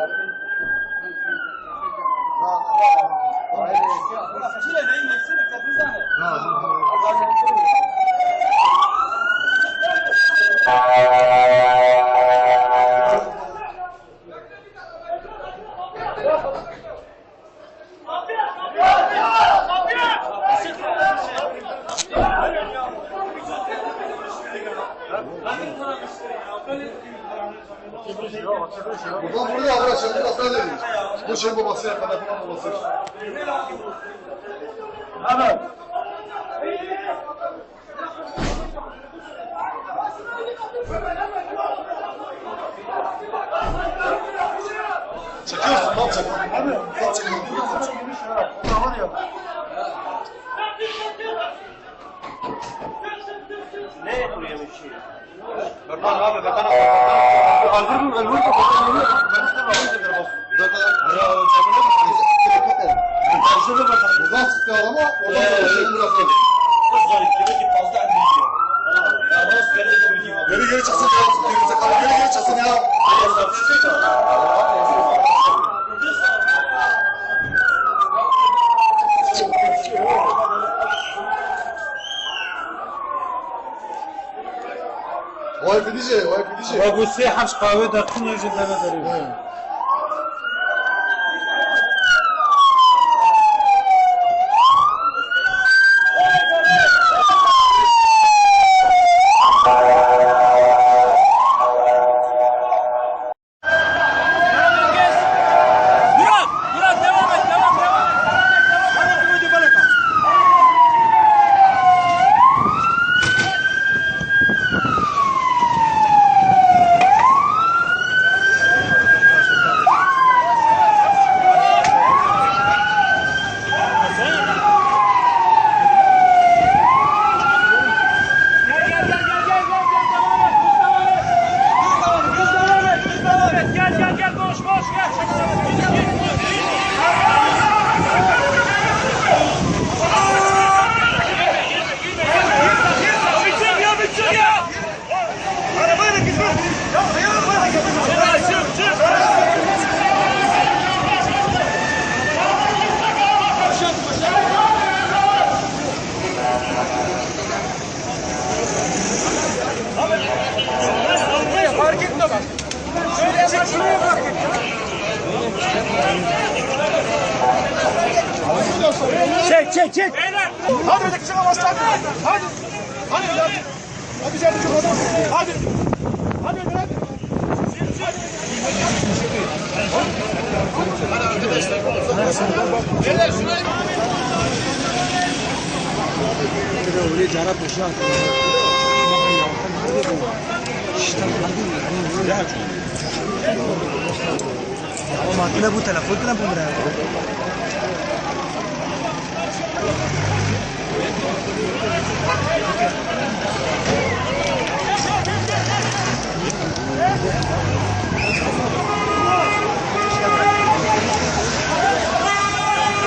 Gracias. Buradan buraya abla şimdi nasıl dedik? Bu şey babası ya kadar falan babası. Çekiyorsun lan çek. Abi sen çekiyorsun. Var ya. Berkan abi Berkan abi. Aldır mı? Aldır mı? Ben istemem. Ben istemem. Zaten ya cebine mi? Dikkat et. Buradan çıktı ama oradan da şeyini bırakıyor. Geri geri çıksın ya. Geri zekalı geri geri çıksın ya. Vay pidici, vay pidici. بابو سه حبس قهوه در خونه جدا نداریم çek. Çek, çek. Beyler. Hadi öteki çıka başla. Hadi. Hadi hadi. Hadi sen çok adam. Hadi. Hadi hadi hadi. Makine bu telefon ne bu